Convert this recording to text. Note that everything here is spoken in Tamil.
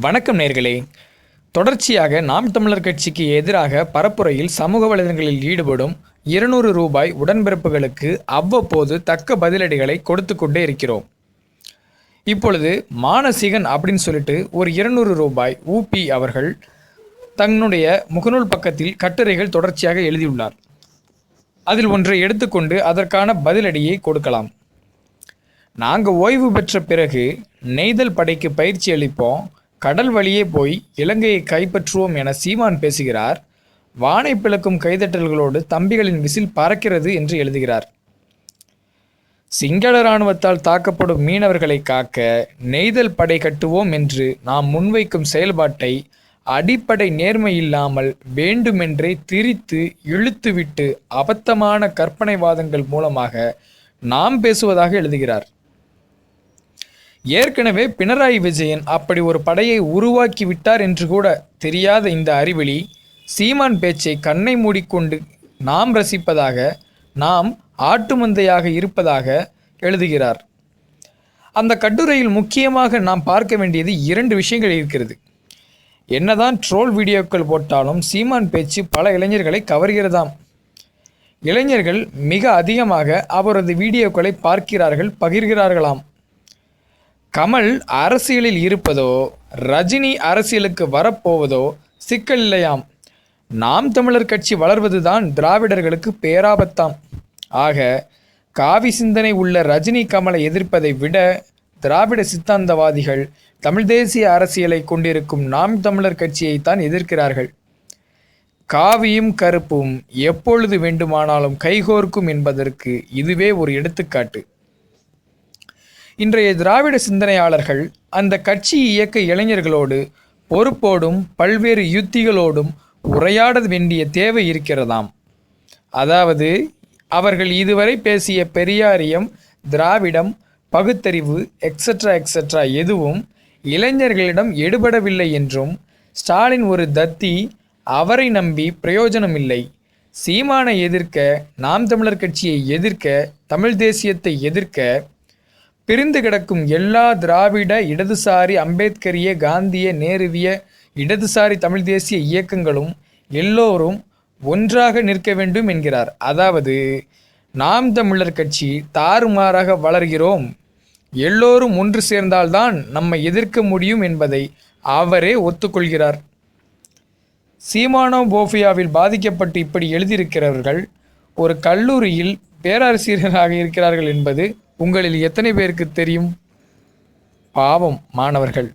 வணக்கம் நேர்களே. தொடர்ச்சியாக நாம் தமிழர் கட்சிக்கு எதிராக பரப்புரையில் சமூக வலைதளங்களில் ஈடுபடும் இருநூறு ரூபாய் உடன்பிறப்புகளுக்கு அவ்வப்போது தக்க பதிலடிகளை கொடுத்து கொண்டே இருக்கிறோம். இப்பொழுது மானசீகன் அப்படின்னு சொல்லிட்டு ஒரு இருநூறு ரூபாய் ஊபி அவர்கள் தன்னுடைய முகநூல் பக்கத்தில் கட்டுரைகள் தொடர்ச்சியாக எழுதியுள்ளார். அதில் ஒன்றை எடுத்துக்கொண்டு அதற்கான பதிலடியை கொடுக்கலாம். நாங்கள் ஓய்வு பெற்ற பிறகு நெய்தல் படைக்கு பயிற்சி அளிப்போம். கடல் வழியே போய் இலங்கையை கைப்பற்றுவோம் என சீமான் பேசுகிறார். வானை பிளக்கும் கைதட்டல்களோடு தம்பிகளின் விசில் பறக்கிறது என்று எழுதுகிறார். சிங்கள இராணுவத்தால் தாக்கப்படும் மீனவர்களை காக்க நெய்தல் படை கட்டுவோம் என்று நாம் முன்வைக்கும் செயல்பாட்டை அடிப்படை நேர்மை இல்லாமல் வேண்டுமென்றே திரித்து இழுத்துவிட்டு அபத்தமான கற்பனைவாதங்கள் மூலமாக நாம் பேசுவதாக எழுதுகிறார். ஏற்கனவே பினராயி விஜயன் அப்படி ஒரு படையை உருவாக்கி விட்டார் என்று கூட தெரியாத இந்த அறிவெளி சீமான் பேச்சை கண்ணை மூடிக்கொண்டு நாம் ரசிப்பதாக நாம் ஆட்டு மந்தையாக இருப்பதாக எழுதுகிறார். அந்த கட்டுரையில் முக்கியமாக நாம் பார்க்க வேண்டியது இரண்டு விஷயங்கள் இருக்கிறது. என்னதான் ட்ரோல் வீடியோக்கள் போட்டாலும் சீமான் பேச்சு பல இளைஞர்களை கவர்கிறதாம். இளைஞர்கள் மிக அதிகமாக அவரது வீடியோக்களை பார்க்கிறார்கள் பகிர்கிறார்களாம். கமல் அரசியலில் இருப்பதோ ரஜினி அரசியலுக்கு வரப்போவதோ சிக்கல் இல்லையாம். நாம் தமிழர் கட்சி வளர்வதுதான் திராவிடர்களுக்கு பேராபத்தாம். ஆக காவி சிந்தனை உள்ள ரஜினி கமலை எதிர்ப்பதை விட திராவிட சித்தாந்தவாதிகள் தமிழ் தேசிய அரசியலை கொண்டிருக்கும் நாம் தமிழர் கட்சியைத்தான் எதிர்க்கிறார்கள். காவியும் கருப்பும் எப்பொழுது வேண்டுமானாலும் கைகோர்க்கும் என்பதற்கு இதுவே ஒரு எடுத்துக்காட்டு. இன்றைய திராவிட சிந்தனையாளர்கள் அந்த கட்சி இயக்க இளைஞர்களோடு பொறுப்போடும் பல்வேறு யுத்திகளோடும் உரையாட வேண்டிய தேவை இருக்கிறதாம். அதாவது அவர்கள் இதுவரை பேசிய பெரியாரியம் திராவிடம் பகுத்தறிவு எக்ஸட்ரா எக்ஸட்ரா எதுவும் இளைஞர்களிடம் எடுபடவில்லை என்றும் ஸ்டாலின் ஒரு தத்தி அவரை நம்பி பிரயோஜனம் இல்லை சீமானை எதிர்க்க நாம் தமிழர் கட்சியை எதிர்க்க தமிழ் தேசியத்தை எதிர்க்க பிரிந்து கிடக்கும் எல்லா திராவிட இடதுசாரி அம்பேத்கரிய காந்திய நேருவிய இடதுசாரி தமிழ் தேசிய இயக்கங்களும் எல்லோரும் ஒன்றாக நிற்க வேண்டும் என்கிறார். அதாவது நாம் தமிழர் கட்சி தாறுமாறாக வளர்கிறோம். எல்லோரும் ஒன்று சேர்ந்தால்தான் நம்மை எதிர்க்க முடியும் என்பதை அவரே ஒத்துக்கொள்கிறார். சீமானோ போஃபியாவில் பாதிக்கப்பட்டு இப்படி எழுதியிருக்கிறவர்கள் ஒரு கல்லூரியில் பேராசிரியராக இருக்கிறார்கள் என்பது உங்களில் எத்தனை பேருக்கு தெரியும்? பாவம் மாணவர்கள்.